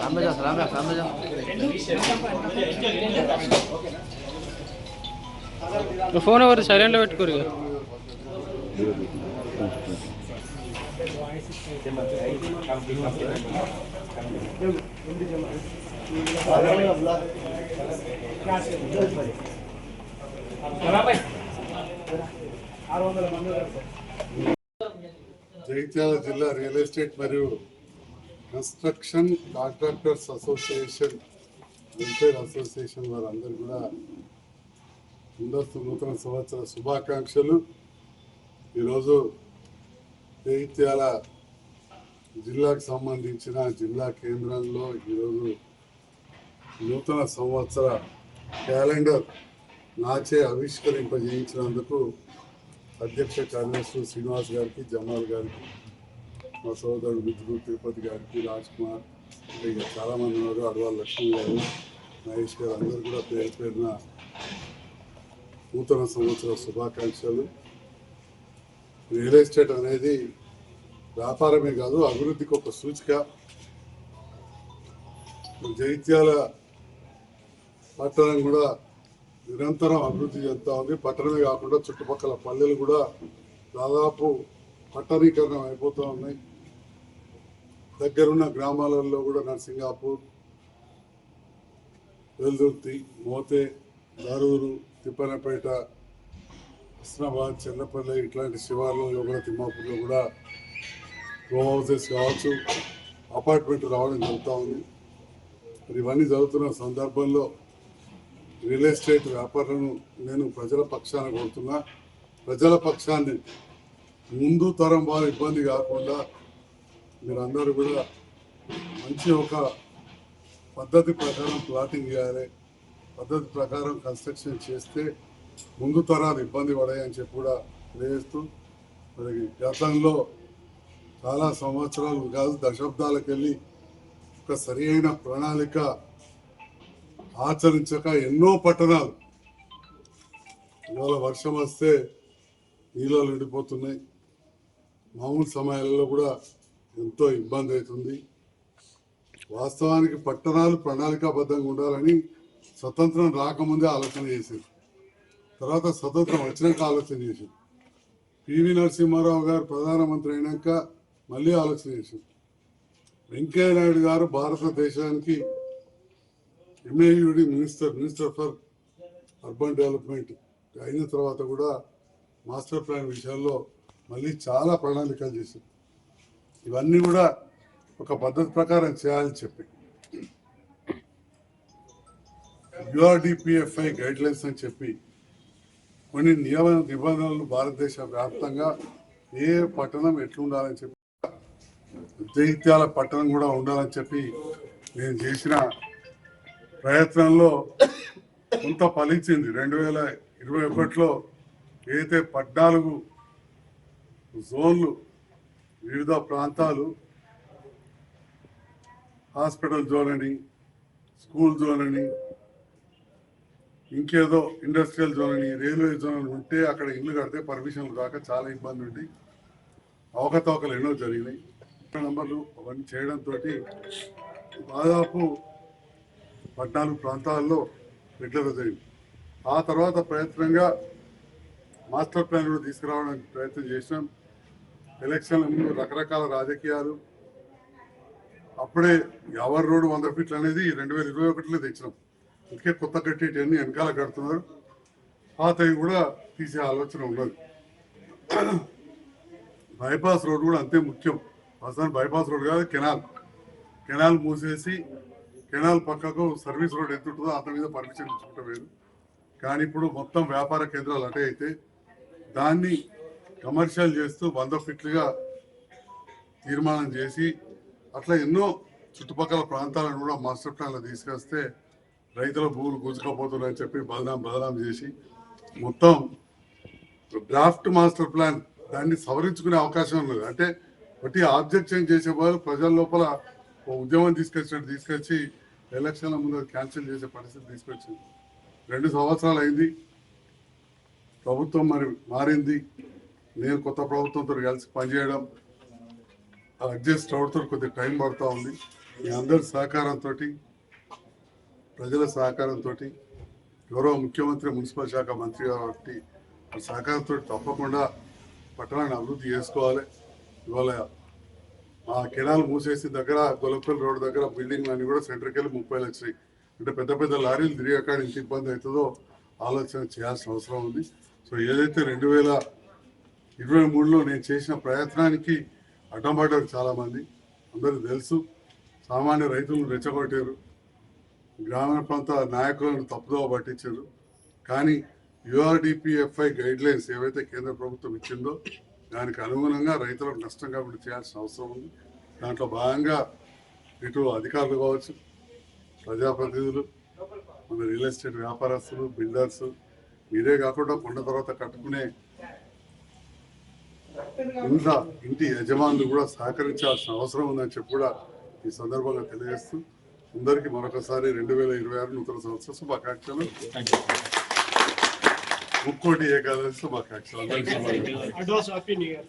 Ramaraja Ramaraja Ramaraja phone ఎవరు సైలెంట్లో పెట్టుకోరు ఆరు వందల మంది జగిత్యాల జిల్లా రియల్ ఎస్టేట్ మరియు construction contractors association welfare association వారందరూ కూడా ముందస్తు నూతన సంవత్సర శుభాకాంక్షలు. ఈరోజు జగిత్యాల జిల్లాకు సంబంధించిన జిల్లా కేంద్రంలో ఈరోజు నూతన సంవత్సర క్యాలెండర్ నాచే ఆవిష్కరింపజేయించినందుకు అధ్యక్ష కార్యదర్శి శ్రీనివాస్ గారికి జమాల్ గారికి మా సోదరుడు మిత్రుడు తిరుపతి గారికి రాజ్ కుమార్ ఇక చాలామంది ఉన్నారు. అడవాళ్ళ లక్ష్మి గారు మహేష్ గారు అందరూ కూడా పేరు పేరున నూతన సంవత్సర శుభాకాంక్షలు. రియల్ ఎస్టేట్ అనేది వ్యాపారమే కాదు అభివృద్ధికి ఒక సూచిక. జైత్యాల పట్టణం కూడా నిరంతరం అభివృద్ధి చెందుతా ఉంది. పట్టణమే కాకుండా చుట్టుపక్కల పల్లెలు కూడా దాదాపు పట్టణీకరణం అయిపోతూ ఉన్నాయి. దగ్గరున్న గ్రామాలలో కూడా నర్సింగాపూర్ వెల్దుర్తి మోతే దరూరు తిప్పనపేట హస్నాబాద్ చెన్నపల్లి ఇట్లాంటి శివార్లలో కూడా తిమ్మాపూర్లో కూడా రో హౌసెస్ కావచ్చు అపార్ట్మెంట్ రావడం జరుగుతూ ఉంది. మరి ఇవన్నీ జరుగుతున్న సందర్భంలో రియల్ ఎస్టేట్ వ్యాపారులను నేను ప్రజల పక్షాన కోరుతున్నా ప్రజల పక్షాన్ని ముందు తరం వారు ఇబ్బంది కాకుండా మీరందరూ కూడా మంచి ఒక పద్ధతి ప్రకారం ప్లాటింగ్ చేయాలి. పద్ధతి ప్రకారం కన్స్ట్రక్షన్ చేస్తే ముందు తరాలు ఇబ్బంది పడాయని చెప్పి కూడా తెలియజేస్తూ మరి గతంలో చాలా సంవత్సరాలు కాదు దశాబ్దాలకు వెళ్ళి ఒక సరి అయిన ప్రణాళిక ఆచరించక ఎన్నో పట్టణాలు. ఇవాళ వర్షం వస్తే నీళ్ళు నిండిపోతున్నాయి. మామూలు సమయాల్లో కూడా ఎంతో ఇబ్బంది అవుతుంది. వాస్తవానికి పట్టణాలు ప్రణాళికాబద్ధంగా ఉండాలని స్వతంత్రం రాకముందే ఆలోచన చేసింది తర్వాత స్వతంత్రం వచ్చినాక ఆలోచన చేసింది పివి నరసింహారావు గారు ప్రధానమంత్రి అయినాక మళ్ళీ ఆలోచన చేసింది వెంకయ్య నాయుడు గారు భారతదేశానికి MAUD minister minister for urban development అయిన తర్వాత కూడా మాస్టర్ ప్లాన్ విషయాల్లో మళ్ళీ చాలా ప్రణాళికలు చేసింది ఇవన్నీ కూడా ఒక పద్ధతి ప్రకారం చేయాలని చెప్పి. యుఆర్డిపిఎఫ్ఐ గైడ్ లైన్స్ అని చెప్పి కొన్ని నియమ నిబంధనలు భారతదేశ వ్యాప్తంగా ఏ పట్టణం ఎట్లుండాలని చెప్పి జైత్యాల పట్టణం కూడా ఉండాలని చెప్పి నేను చేసిన ప్రయత్నంలో కొంత ఫలించింది. రెండు వేల ఇరవై ఒకటిలో ఏదైతే పద్నాలుగు జోన్లు వివిధ ప్రాంతాలు హాస్పిటల్ జోన్ అని స్కూల్ జోన్ అని ఇంకేదో ఇండస్ట్రియల్ జోన్ అని రైల్వే జోన్ అని ఉంటే అక్కడ ఇల్లు కడితే పర్మిషన్లు రాక చాలా ఇబ్బంది ఉంది అవకతవకలు ఎన్నో జరిగినాయి. నంబర్లు అవన్నీ చేయడంతో దాదాపు పద్నాలుగు ప్రాంతాల్లో రెగ్యులర్ జరిగింది. ఆ తర్వాత ప్రయత్నంగా మాస్టర్ ప్లాన్ కూడా తీసుకురావడానికి ప్రయత్నం చేసినాం. ఎలక్షన్ల ముందు రకరకాల రాజకీయాలు. అప్పుడే ఎవరి రోడ్డు వంద ఫీట్లు అనేది రెండు వేల ఇరవై ఒకటిలో తెచ్చినాం. అందుకే కొత్త కట్టేటన్ని వెనకాల కడుతున్నారు. పాతవి కూడా తీసే ఆలోచన ఉన్నది. బైపాస్ రోడ్ కూడా అంతే ముఖ్యం. అసలు బైపాస్ రోడ్ కాదు కెనాల్. కెనాల్ మూసేసి కెనాల్ పక్కకు సర్వీస్ రోడ్ ఎంత ఉంటుందో అంత మీద పర్మిషన్ ఇచ్చుకుంటలేదు కానీ ఇప్పుడు మొత్తం వ్యాపార కేంద్రాలు అటే అయితే దాన్ని కమర్షియల్ చేస్తూ వంద ఫిట్లుగా తీర్మానం చేసి అట్లా ఎన్నో చుట్టుపక్కల ప్రాంతాలను కూడా మాస్టర్ ప్లాన్లో తీసుకొస్తే రైతుల భూములు గుంజుకపోతున్నాయని చెప్పి బదనాం బదనాం చేసి మొత్తం డ్రాఫ్ట్ మాస్టర్ ప్లాన్ దాన్ని సవరించుకునే అవకాశం ఉన్నది. అంటే ఒకటి ఆబ్జెక్షన్ చేసే వాళ్ళు ప్రజల లోపల ఉద్యమం తీసుకొచ్చినట్టు తీసుకొచ్చి ఎలక్షన్ల ముందు క్యాన్సిల్ చేసే పరిస్థితి తీసుకొచ్చింది. రెండు సంవత్సరాలు అయింది. ప్రభుత్వం మరి మారింది. నేను కొత్త ప్రభుత్వంతో కలిసి పనిచేయడం అడ్జస్ట్ అవడంతో కొద్దిగా టైం పడుతూ ఉంది. మీ అందరి సహకారంతో ప్రజల సహకారంతో గౌరవ ముఖ్యమంత్రి మున్సిపల్ శాఖ మంత్రి కాబట్టి సహకారంతో తప్పకుండా పట్టణాన్ని అభివృద్ధి చేసుకోవాలి. ఇవాళ ఆ కెనాల్ మూసేసి దగ్గర గొలపల్లి రోడ్ దగ్గర బిల్డింగ్ అన్ని కూడా సెంటర్కి వెళ్ళి ముప్పై లక్షలు. అంటే పెద్ద పెద్ద లారీలు తిరిగి అక్కడ ఇంత ఇబ్బంది అవుతుందో ఆలోచన చేయాల్సిన అవసరం ఉంది. సో ఏదైతే రెండు వేల ఇరవై మూడులో నేను చేసిన ప్రయత్నానికి అడ్డంపడ్డారు చాలామంది. అందరికీ తెలుసు సామాన్య రైతులను రెచ్చగొట్టారు. గ్రామీణ ప్రాంత నాయకులను తప్పుదోవ పట్టించారు. కానీ యుఆర్డిపిఎఫ్ఐ గైడ్ లైన్స్ ఏవైతే కేంద్ర ప్రభుత్వం ఇచ్చిందో దానికి అనుగుణంగా రైతులకు నష్టం కాకుండా చేయాల్సిన అవసరం ఉంది. దాంట్లో భాగంగా ఇటు అధికారులు కావచ్చు ప్రజాప్రతినిధులు మన రియల్ ఎస్టేట్ వ్యాపారస్తులు బిల్డర్స్ మీరే కాకుండా కొండ తర్వాత కట్టుకునే ఇంత ఇంటి యజమానులు కూడా సహకరించాల్సిన అవసరం ఉందని చెప్పి కూడా ఈ సందర్భంగా తెలియజేస్తూ అందరికీ మరొకసారి రెండు వేల ఇరవై ఆరు నూతన సంవత్సర శుభాకాంక్షలు. ಮುಕ್ಕೋಟಿ ಏಕಾದಶಿ ಶುಭಾಕಾಂಕ್ಷೆ ಅಡ್ವಾನ್ಸ್ ಹ್ಯಾಪಿ ನ್ಯೂ ಇಯರ್